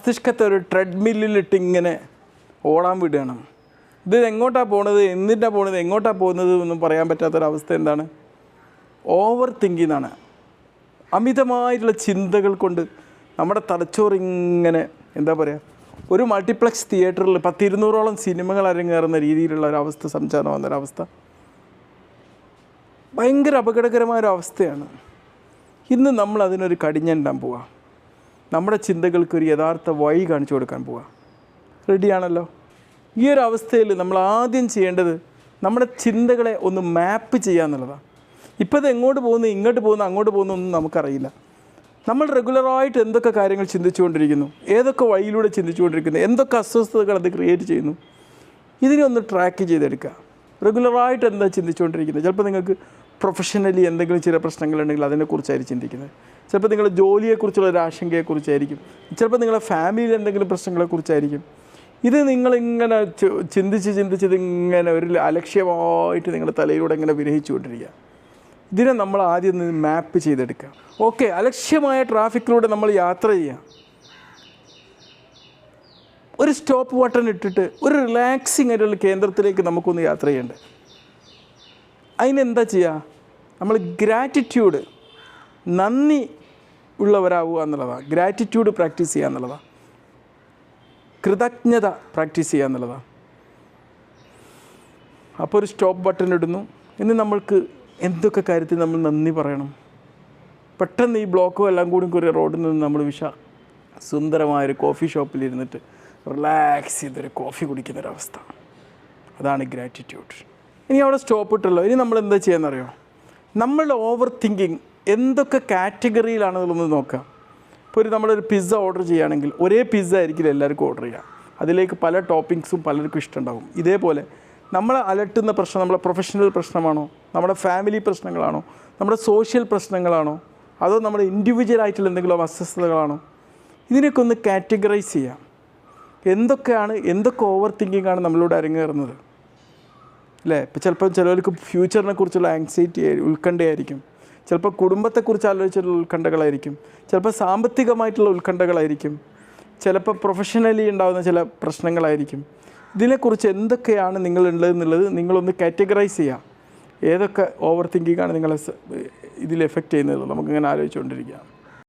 മസ്തിഷ്കത്തെ ഒരു ട്രെഡ്മില്ലിലിട്ട് ഇങ്ങനെ ഓടാൻ വിടുകയാണ്. ഇത് എങ്ങോട്ടാണ് പോണത്? എന്തിനാണ് പോണത്? എങ്ങോട്ടാണ് പോകുന്നത് എന്നും പറയാൻ പറ്റാത്തൊരവസ്ഥ എന്താണ്? ഓവർ തിങ്കിങ് ആണ് അമിതമായിട്ടുള്ള ചിന്തകൾ കൊണ്ട് നമ്മുടെ തലച്ചോറ് ഇങ്ങനെ എന്താ പറയുക ഒരു മൾട്ടിപ്ലക്സ് തിയേറ്ററിൽ പത്തിരുന്നൂറോളം സിനിമകൾ അരങ്ങേറുന്ന രീതിയിലുള്ള ഒരവസ്ഥ സംചാരം വന്നൊരവസ്ഥ ഭയങ്കര അപകടകരമായ ഒരു അവസ്ഥയാണ്. ഇന്ന് നമ്മൾ അതിനൊരു കടിഞ്ഞണ്ടാൻ പോവാം. നമ്മുടെ ചിന്തകൾക്ക് ഒരു യഥാർത്ഥ വഴി കാണിച്ചു കൊടുക്കാൻ പോവാം. റെഡിയാണല്ലോ? ഈ ഒരു അവസ്ഥയിൽ നമ്മൾ ആദ്യം ചെയ്യേണ്ടത് നമ്മുടെ ചിന്തകളെ ഒന്ന് മാപ്പ് ചെയ്യുക എന്നുള്ളതാണ് ഇപ്പോൾ ഇത് എങ്ങോട്ട് പോകുന്നു ഇങ്ങോട്ട് പോകുന്നു അങ്ങോട്ട് പോകുന്നു ഒന്നും നമുക്കറിയില്ല. നമ്മൾ റെഗുലറായിട്ട് എന്തൊക്കെ കാര്യങ്ങൾ ചിന്തിച്ചുകൊണ്ടിരിക്കുന്നു ഏതൊക്കെ വഴിയിലൂടെ ചിന്തിച്ചുകൊണ്ടിരിക്കുന്നു എന്തൊക്കെ അസ്വസ്ഥതകൾ അത് ക്രിയേറ്റ് ചെയ്യുന്നു ഇതിനെ ഒന്ന് ട്രാക്ക് ചെയ്തെടുക്കുക. റെഗുലറായിട്ട് എന്താ ചിന്തിച്ചുകൊണ്ടിരിക്കുന്നത്? ചിലപ്പോൾ നിങ്ങൾക്ക് പ്രൊഫഷണലി എന്തെങ്കിലും ചില പ്രശ്നങ്ങളുണ്ടെങ്കിൽ അതിനെക്കുറിച്ചായിരിക്കും ചിന്തിക്കുന്നത്. ചിലപ്പോൾ നിങ്ങളുടെ ജോലിയെക്കുറിച്ചുള്ള ഒരു ആശങ്കയെക്കുറിച്ചായിരിക്കും. ചിലപ്പോൾ നിങ്ങളുടെ ഫാമിലിയിൽ എന്തെങ്കിലും പ്രശ്നങ്ങളെക്കുറിച്ചായിരിക്കും. ഇത് നിങ്ങളിങ്ങനെ ചിന്തിച്ച് ചിന്തിച്ച് ഇതിങ്ങനെ ഒരു അലക്ഷ്യമായിട്ട് നിങ്ങളുടെ തലയിലൂടെ ഇങ്ങനെ വിരഹിച്ചുകൊണ്ടിരിക്കുക. ഇതിനെ നമ്മൾ ആദ്യം മാപ്പ് ചെയ്തെടുക്കുക. ഓക്കെ അലക്ഷ്യമായ ട്രാഫിക്കിലൂടെ നമ്മൾ യാത്ര ചെയ്യാം ഒരു സ്റ്റോപ്പ് ബട്ടൺ ഇട്ടിട്ട് ഒരു റിലാക്സിങ് ആയിട്ടുള്ള കേന്ദ്രത്തിലേക്ക് നമുക്കൊന്ന് യാത്ര ചെയ്യണ്ടേ. അതിനെന്താ ചെയ്യുക നമ്മൾ ഗ്രാറ്റിറ്റ്യൂഡ് നന്ദി ഉള്ളവരാവുക എന്നുള്ളതാണ് ഗ്രാറ്റിറ്റ്യൂഡ് പ്രാക്ടീസ് ചെയ്യുക എന്നുള്ളതാണ് കൃതജ്ഞത പ്രാക്ടീസ് ചെയ്യുക എന്നുള്ളതാണ് അപ്പോൾ ഒരു സ്റ്റോപ്പ് ബട്ടൺ ഇടുന്നു. ഇനി നമ്മൾക്ക് എന്തൊക്കെ കാര്യത്തിൽ നമ്മൾ നന്ദി പറയണം? പെട്ടെന്ന് ഈ ബ്ലോക്കും എല്ലാം കൂടി ഒരു റോഡിൽ നിന്ന് നമ്മൾ വിശ സുന്ദരമായൊരു കോഫി ഷോപ്പിൽ ഇരുന്നിട്ട് റിലാക്സ് ചെയ്തൊരു കോഫി കുടിക്കുന്നൊരവസ്ഥ അതാണ് ഗ്രാറ്റിറ്റ്യൂഡ് ഇനി അവിടെ സ്റ്റോപ്പ് ഇട്ടല്ലോ. ഇനി നമ്മൾ എന്താ ചെയ്യാന്നറിയോ? നമ്മളുടെ ഓവർ തിങ്കിങ് എന്തൊക്കെ കാറ്റഗറിയിലാണ് കാറ്റഗറിയിലാണെന്നുള്ളത് നോക്കാം ഇപ്പോൾ ഒരു നമ്മളൊരു പിസ്സ ഓർഡർ ചെയ്യുകയാണെങ്കിൽ ഒരേ പിസ്സ ആയിരിക്കും എല്ലാവർക്കും ഓർഡർ ചെയ്യുക. അതിലേക്ക് പല ടോപ്പിങ്സും പലർക്കും ഇഷ്ടമുണ്ടാകും ഇതേപോലെ നമ്മളെ അലട്ടുന്ന പ്രശ്നം നമ്മളെ പ്രൊഫഷണൽ പ്രശ്നമാണോ? നമ്മുടെ ഫാമിലി പ്രശ്നങ്ങളാണോ? നമ്മുടെ സോഷ്യൽ പ്രശ്നങ്ങളാണോ? അതോ നമ്മുടെ ഇൻഡിവിജ്വൽ ആയിട്ടുള്ള എന്തെങ്കിലും അസ്വസ്ഥതകളാണോ? ഇതിനൊക്കെ ഒന്ന് കാറ്റഗറൈസ് ചെയ്യാം എന്തൊക്കെയാണ് എന്തൊക്കെ ഓവർ തിങ്കിങ്ങാണ് നമ്മളോട് അരങ്ങേറുന്നത്? അല്ലേ ഇപ്പം ചിലപ്പോൾ ചിലവർക്ക് ഫ്യൂച്ചറിനെ കുറിച്ചുള്ള ആങ്സൈറ്റി ഉത്കണ്ഠയായിരിക്കും. ചിലപ്പോൾ കുടുംബത്തെക്കുറിച്ച് ആലോചിച്ചുള്ള ഉത്കണ്ഠകളായിരിക്കും. ചിലപ്പോൾ സാമ്പത്തികമായിട്ടുള്ള ഉത്കണ്ഠകളായിരിക്കും. ചിലപ്പോൾ പ്രൊഫഷണലി ഉണ്ടാകുന്ന ചില പ്രശ്നങ്ങളായിരിക്കും. ഇതിനെക്കുറിച്ച് എന്തൊക്കെയാണ് നിങ്ങളുള്ളതെന്നുള്ളത് നിങ്ങളൊന്ന് കാറ്റഗറൈസ് ചെയ്യാം. ഏതൊക്കെ ഓവർ തിങ്കിങ്ങാണ് നിങ്ങളെ ഇതിൽ എഫക്റ്റ് ചെയ്യുന്നത്? നമുക്കിങ്ങനെ ആലോചിച്ചുകൊണ്ടിരിക്കുക